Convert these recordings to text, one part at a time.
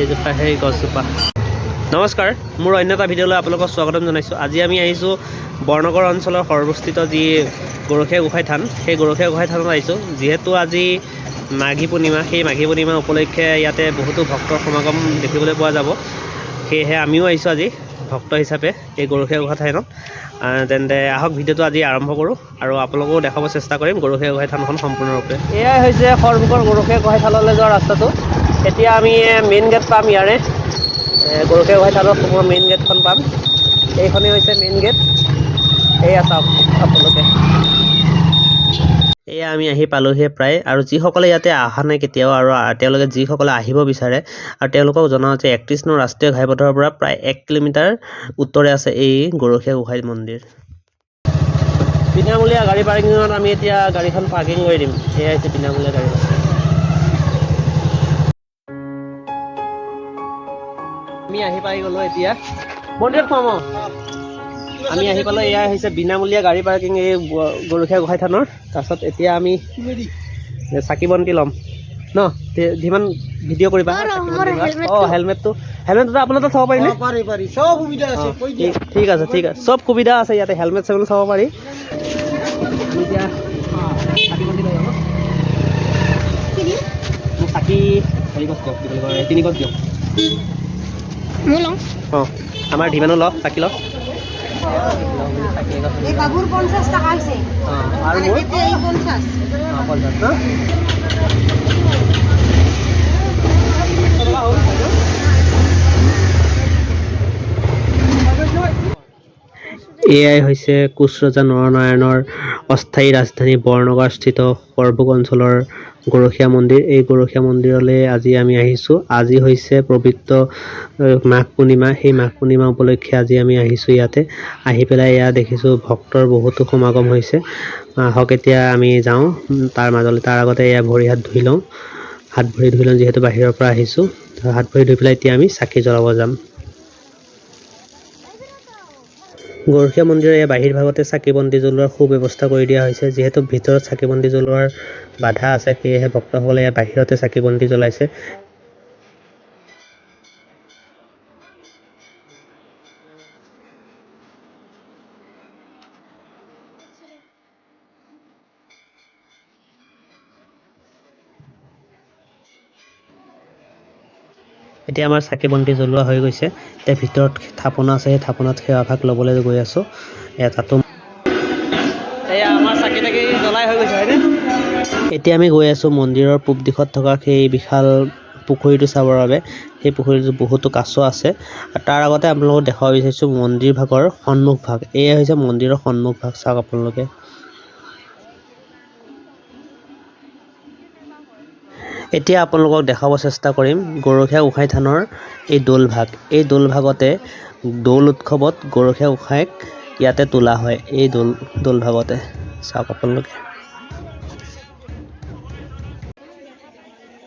এইজোপা সেই গছজোপা। নমস্কাৰ মোৰ অন্য এটা ভিডিঅ'লৈ আপোনালোকক স্বাগতম জনাইছোঁ। আজি আমি আহিছোঁ বৰনগৰ অঞ্চলৰ সৰ্বস্থিত যি গৰখীয়া গোঁসাই থান সেই গৰখীয়া গোঁসাই থানত আহিছোঁ। যিহেতু আজি মাঘী পূৰ্ণিমা সেই মাঘী পূৰ্ণিমা উপলক্ষে ইয়াতে বহুতো ভক্তৰ সমাগম দেখিবলৈ পোৱা যাব। সেয়েহে আমিও আহিছোঁ আজি। ভক্ত হিচাপে এই গৰখীয়া গোঁসাই থানত তেন্তে আহক, ভিডিঅ'টো আজি আৰম্ভ কৰোঁ আৰু আপোনালোকো দেখাব চেষ্টা কৰিম গৰখীয়া গোঁসাই থানখন সম্পূৰ্ণৰূপে। এয়াই হৈছে সৰমুখৰ গৰখীয়া গোঁসাই থানলৈ যোৱা ৰাস্তাটো। এতিয়া আমি মেইন গেট পাম ইয়াৰে। গৰখীয়া গোঁসাই থানত সোমোৱা মেইন গেটখন পাম। এইখনেই হৈছে মেইন গেট এয়া চাওক এয়া আমি আহি পালোহিয়ে প্ৰায়। আৰু যিসকলে ইয়াতে অহা নাই কেতিয়াও, আৰু তেওঁলোকে যিসকলে আহিব বিচাৰে, আৰু তেওঁলোকক জনাওঁ যে একত্ৰিছ নং ৰাষ্ট্ৰীয় ঘাইপথৰ পৰা প্ৰায় এক কিলোমিটাৰ উত্তৰে আছে এই গৰখীয়া গোঁসাই মন্দিৰ। বিনামূলীয়া গাড়ী পাৰ্কিঙত আমি এতিয়া গাড়ীখন পাৰ্কিং কৰি দিম। এয়াই হৈছে বিনামূলীয়া গাড়ী আমি আহি পাই গ'লোঁ এতিয়া মন্দিৰত সোমাম। আমি আহি পালোঁ এয়া হৈছে বিনামূলীয়া গাড়ী পাৰ্কিং এই গৰখীয়া গোঁসাই থানৰ। তাৰপাছত এতিয়া আমি চাকি বন্তি ল'ম। ন? যিমান ভিডিঅ' কৰিবা। অঁ হেলমেটটো হেলমেটটো আপোনাৰ তাত চাব পাৰিনে ঠিক- আছে ঠিক আছে। চব সুবিধা আছে ইয়াতে। হেলমেট চেলমেট চাব পাৰি। চাকি বন্তি লৈ যাম ন? মোক চাকি চাৰি গছ দিয়ক কি বুলি কয় তিনি গছ দিয়ক। অঁ আমাৰ ধিমানো লওক চাকি লওক। এই বাবুর পঞ্চাশ টাকা অঁ আৰু মোৰ এতে এই পঞ্চাশ। অঁ পঞ্চাছ ন? এয়াই হৈছে কোচ ৰজা নৰনাৰায়ণৰ অস্থায়ী ৰাজধানী বৰনগৰস্থিত সৰভোগ অঞ্চলৰ গৰখীয়া মন্দিৰ। এই গৰখীয়া মন্দিৰলৈ আজি আমি আহিছোঁ। আজি হৈছে পবিত্ৰ মাঘ পূৰ্ণিমা। সেই মাঘ পূৰ্ণিমা উপলক্ষে আজি আমি আহিছোঁ ইয়াতে। আহি পেলাই এয়া দেখিছোঁ ভক্তৰ বহুতো সমাগম হৈছে। আহক এতিয়া আমি যাওঁ। তাৰ মাজলৈ, তাৰ আগতে এয়া ভৰি হাত ধুই লওঁ। হাত ভৰি ধুই লওঁ, যিহেতু বাহিৰৰ পৰা আহিছোঁ। হাত ভৰি ধুই পেলাই এতিয়া আমি চাকি জ্বলাব যাম। গৰখীয়া মন্দিৰৰ এই বাহিৰ ভাগতে চাকি বন্তি জ্বলোৱাৰ সু ব্যৱস্থা কৰি দিয়া হৈছে। যিহেতু ভিতৰত চাকি বন্তি জ্বলোৱাৰ বাধা আছে, সেয়েহে ভক্তসকলে ইয়াৰ বাহিৰতে চাকি বন্তি জ্বলাইছে। এতিয়া আমাৰ চাকি বন্তি জ্বলোৱা হৈ গৈছে। এতিয়া ভিতৰত থাপনা আছে সেই থাপনাত সেৱাভাগ ল'বলৈ গৈ আছোঁ। এয়া তাতো এয়া আমাৰ চাকি তাকি জ্বলাই হৈ গৈছে হয়নে? এতিয়া আমি গৈ আছোঁ মন্দিৰৰ পূব দিশত থকা সেই বিশাল পুখুৰীটো চাবৰ বাবে। সেই পুখুৰীটোত বহুতো কাছ আছে। আৰু তাৰ আগতে আপোনালোকক দেখুৱাব বিচাৰিছোঁ মন্দিৰ ভাগৰ সন্মুখ ভাগ। এয়া হৈছে মন্দিৰৰ সন্মুখ ভাগ। চাওক আপোনালোকে। এতিয়া আপোনালোকক দেখাব চেষ্টা কৰিম গৰখীয়া গোঁসাই থানৰ এই দৌল ভাগ। এই দৌল ভাগতে দৌল উৎসৱত গৰখীয়া গোঁসাইক ইয়াতে তোলা হয় এই দৌল দৌল ভাগতে। চাওক আপোনালোকে।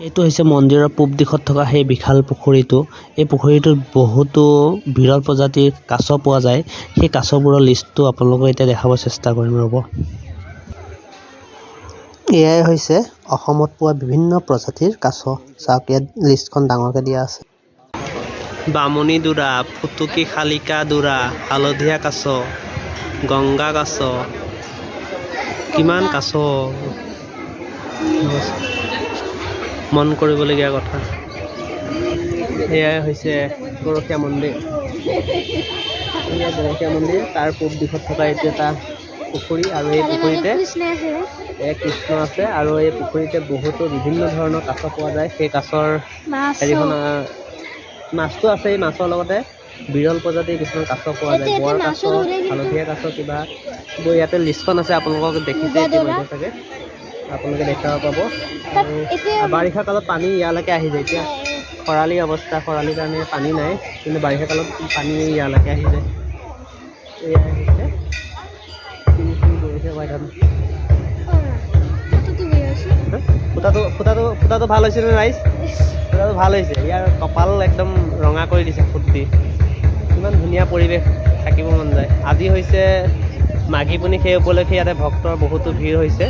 এইটো হৈছে মন্দিৰৰ পূব দিশত থকা সেই বিশাল পুখুৰীটো। এই পুখুৰীটোত বহুতো বিৰল প্ৰজাতিৰ কাছ পোৱা যায়। সেই কাছবোৰৰ লিষ্টটো আপোনালোকক এতিয়া দেখাব চেষ্টা কৰিম ৰ'ব। এয়াই হৈছে অসমত পোৱা বিভিন্ন প্ৰজাতিৰ কাছ। চাওক, ইয়াত লিষ্টখন ডাঙৰকৈ দিয়া আছে। বামুণী দুৰা ফুটুকী শালিকা দুৰা, হালধীয়া কাছ, গংগা কাছ। কিমান কাছ? মন কৰিবলগীয়া কথা। এয়াই হৈছে গৰখীয়া মন্দিৰ। গৰখীয়া মন্দিৰ। তাৰ পূব দিশত থকা এইটো এটা পুখুৰী আৰু এই পুখুৰীতে এক কৃষ্ণ আছে আৰু এই পুখুৰীতে বহুতো বিভিন্ন ধৰণৰ কাছ পোৱা যায়। সেই কাছৰ হেৰিখন আহ, মাছটো আছে এই মাছৰ লগতে বিৰল প্ৰজাতিৰ কিছুমান কাছ পোৱা যায়। বৰ কাছ হালধীয়া কাছ কিবা ইয়াতে লিষ্টখন আছে আপোনালোকক দেখিছে চাগে। আপোনালোকে দেখাব পাব। আৰু বাৰিষা কালত পানী ইয়ালৈকে আহি যায়। এতিয়া খৰালি অৱস্থা খৰালিৰ কাৰণে পানী নাই কিন্তু বাৰিষা কালত পানী ইয়ালৈকে আহি যায়। তিনি ফুটাটো ফুটাটো ভালো হৈছে নে ৰাইজ ফুটাটো ভালো হৈছে। ইয়াৰ কপাল একদম ৰঙা কৰি দিছে ফুট ইমান ধুনীয়া পৰিৱেশ থাকিব মন যায়। আজি হৈছে মাঘী পুনি, সেই উপলক্ষে ইয়াতে ভক্তৰ বহুতো ভিৰ হৈছে।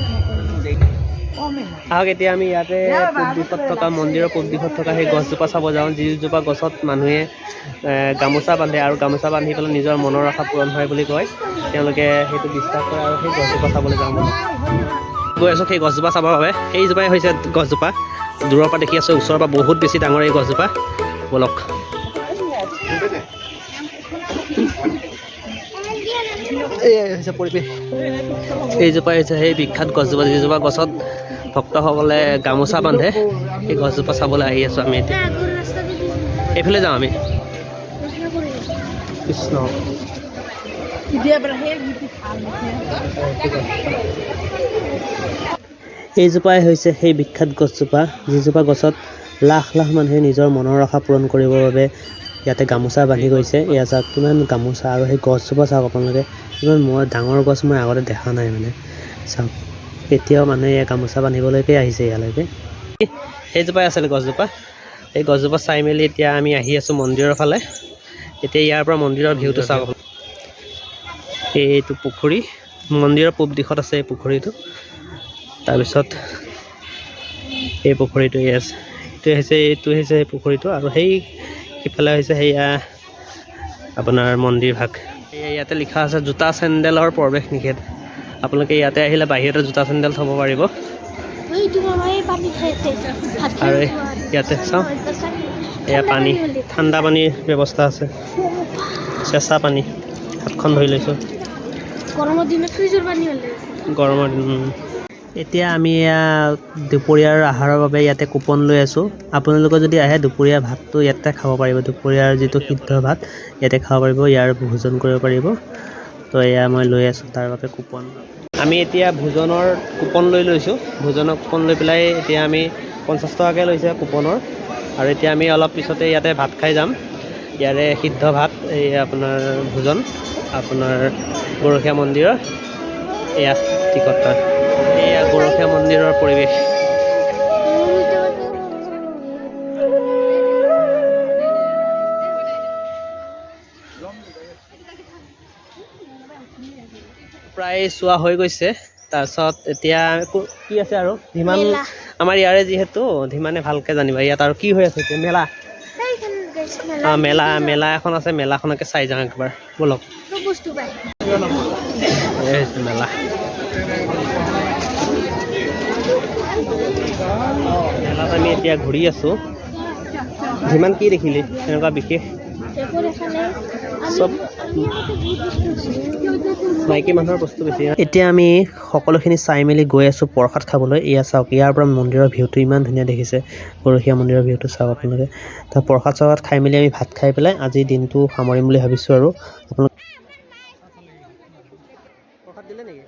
আহক এতিয়া আমি ইয়াতে পূব দিশত থকা মন্দিৰৰ পূব দিশত থকা সেই গছজোপা চাব যাওঁ যিজোপা গছত মানুহে গামোচা বান্ধে আৰু গামোচা বান্ধি পেলাই নিজৰ মনৰ আশা পূৰণ হয় বুলি কয়। তেওঁলোকে সেইটো বিশ্বাস কৰে আৰু সেই গছজোপা চাবলৈ যাওঁ বুলি গৈ আছোঁ সেই গছজোপা চাবৰ বাবে। সেইজোপাই হৈছে গছজোপা। দূৰৰ পৰা দেখি আছোঁ ওচৰৰ পৰা বহুত বেছি ডাঙৰ এই গছজোপা। বলক। এয়াই হৈছে পৰিৱেশ। এইজোপাই হৈছে সেই বিখ্যাত গছজোপা। যিজোপা গছত ভক্তসকলে গামোচা বান্ধে সেই গছজোপা চাবলৈ আহি আছোঁ আমি এতিয়া। এইফালে যাওঁ আমি। কৃষ্ণ। এইজোপাই হৈছে সেই বিখ্যাত গছজোপা যিজোপা গছত লাখ লাখ মানুহে নিজৰ মনৰ আশা পূৰণ কৰিবৰ বাবে ইয়াতে গামোচা বান্ধি গৈছে। এয়া চাওক কিমান গামোচা আৰু সেই গছজোপা চাওক আপোনালোকে। ইমান মই ডাঙৰ গছ মই আগতে দেখা নাই মানে। চাওক। এতিয়াও মানুহে গামোচা বান্ধিবলৈকে আহিছে ইয়ালৈকে। সেইজোপাই আছিলে গছজোপা। এই গছজোপা চাই মেলি এতিয়া আমি আহি আছোঁ মন্দিৰৰ ফালে। এতিয়া ইয়াৰ পৰা মন্দিৰৰ ভিউটো চাওক এইটো পুখুৰী। মন্দিৰৰ পূব দিশত আছে এই পুখুৰীটো। তাৰপিছত এই পুখুৰীটো ইয়াত এইটো হৈছে এইটো হৈছে সেই পুখুৰীটো আৰু সেই সিফালে হৈছে সেয়া আপোনাৰ মন্দিৰ ভাগ। ইয়াতে লিখা আছে জোতা চেণ্ডেলৰ প্ৰৱেশ নিষেধ। আপোনালোকে ইয়াতে আহিলে বাহিৰতে জোতা চেণ্ডেল থ'ব পাৰিব। আৰু ইয়াতে চাওঁ এয়া পানী ঠাণ্ডা পানীৰ ব্যৱস্থা আছে। চেঁচা পানী হাতখন ধুই লৈছোঁ। গৰমৰ দিনত ফ্ৰিজৰ পানী গৰমৰ দিন। এতিয়া আমি এয়া দুপৰীয়াৰ আহাৰৰ বাবে ইয়াতে কুপন লৈ আছোঁ। আপোনালোকে যদি আহে দুপৰীয়া ভাতটো ইয়াতে খাব পাৰিব। দুপৰীয়াৰ যিটো সিদ্ধ ভাত ইয়াতে খাব পাৰিব ইয়াৰ ভোজন কৰিব পাৰিব। তো এয়া মই লৈ আছোঁ, তাৰ বাবে কুপন। আমি এতিয়া ভোজনৰ কুপন লৈ লৈছোঁ। ভোজনৰ কুপন লৈ পেলাই এতিয়া আমি পঞ্চাছ টকাকৈ লৈছে কুপনৰ। আৰু এতিয়া আমি অলপ পিছতে ইয়াতে ভাত খাই যাম। ইয়াৰে সিদ্ধ ভাত, এই আপোনাৰ ভোজন, আপোনাৰ গৰখীয়া মন্দিৰৰ, এয়া টিকট এয়া গৰখীয়া মন্দিৰৰ পৰিৱেশ। প্ৰায় চোৱা হৈ গৈছে। তাৰপিছত এতিয়া কি আছে আৰু? ধীমান। আমাৰ ইয়াৰে যিহেতু ধীমানে ভালকৈ জানিবা। ইয়াত আৰু কি হৈ আছে এতিয়া? মেলা। অঁ মেলা মেলা এখন আছে মেলাখনকে চাই যাওঁ একবাৰ। ব'লক মেলা। মেলাত আমি এতিয়া ঘূৰি আছোঁ। যিমান কি দেখিলি? এনেকুৱা বিশেষ? চব মাইকী মানুহৰ বস্তু বেছি এতিয়া আমি সকলোখিনি চাই মেলি গৈ আছোঁ প্ৰসাদ খাবলৈ। এয়া চাওক ইয়াৰ পৰা মন্দিৰৰ ভিউটো ইমান ধুনীয়া দেখিছে। গৰখীয়া মন্দিৰৰ ভিউটো চাওক আপোনালোকে। তাৰ প্ৰসাদ চসাদ খাই মেলি আমি ভাত খাই পেলাই আজিৰ দিনটো সামৰিম বুলি ভাবিছোঁ আৰু। আপোনালোক দিলে নেকি?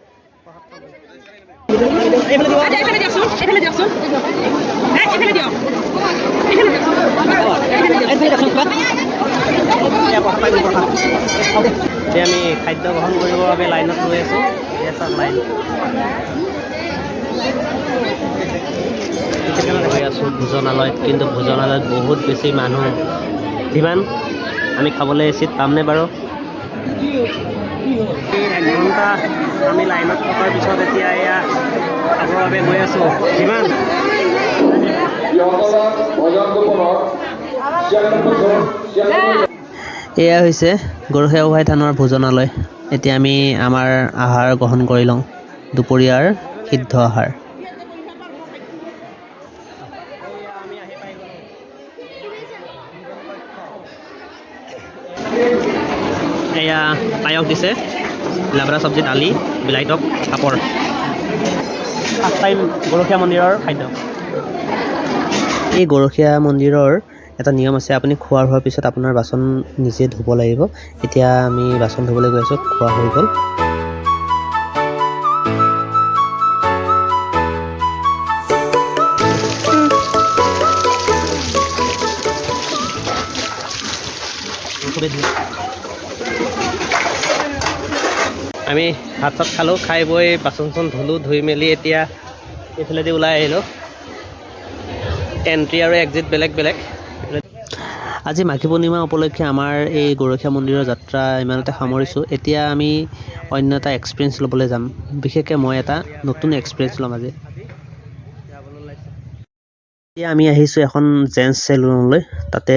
এতিয়া আমি খাদ্য গ্ৰহণ কৰিবৰ বাবে লাইনত ৰৈ আছোঁ। চাওক লাইন গৈ আছোঁ ভোজনালয়ত কিন্তু ভোজনালয়ত বহুত বেছি মানুহ যিমান আমি খাবলৈ চিট পামনে বাৰু? এক ঘণ্টা আমি লাইনত থকাৰ পিছত এতিয়া এয়া খাবৰ বাবে গৈ আছোঁ। যিমান এয়া হৈছে গৰখীয়া গোহাঁই থানৰ ভোজনালয়। এতিয়া আমি আমাৰ আহাৰ গ্ৰহণ কৰি লওঁ। দুপৰীয়াৰ সিদ্ধ আহাৰ। এয়া পায়স দিছে। লাবৰা চব্জি দালি বিলাহী টক পাপৰ। ফাৰ্ষ্ট টাইম গৰখীয়া মন্দিৰৰ খাদ্য। এই গৰখীয়া মন্দিৰৰ এটা নিয়ম আছে, আপুনি খোৱা হোৱাৰ পিছত আপোনাৰ বাচন নিজে ধুব লাগিব। এতিয়া আমি বাচন ধুবলৈ গৈ আছোঁ, খোৱা হৈ গ'ল। আমি ভাত চাত খালোঁ, খাই বৈ বাচন চাচন ধুলোঁ, ধুই মেলি এতিয়া এইফালেদি ওলাই আহিলোঁ। এণ্ট্ৰি আৰু এক্সিট বেলেগ বেলেগ। আজি মাঘী পূৰ্ণিমা উপলক্ষে আমাৰ এই গৰখীয়া মন্দিৰৰ যাত্ৰা ইমানতে সামৰিছোঁ। এতিয়া আমি অন্য এটা এক্সপিৰিয়েঞ্চ ল'বলৈ যাম। বিশেষকৈ মই এটা নতুন এক্সপিৰিয়েঞ্চ ল'ম আজি। এতিয়া আমি আহিছোঁ এখন জেন্টছ চেলুনলৈ তাতে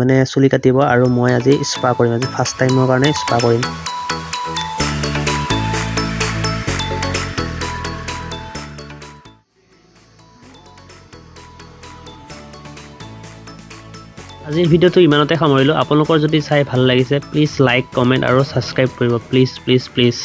মানে চুলি কাটিব আৰু মই আজি স্পা কৰিম। আজি ফাৰ্ষ্ট টাইমৰ কাৰণে স্পা কৰিম। আজিৰ ভিডিঅ'টো ইমানতে সামৰিলোঁ। আপোনালোকৰ যদি চাই ভালো লাগিছে প্লিজ লাইক কমেণ্ট আৰু ছাবস্ক্ৰাইব কৰিব। Please please please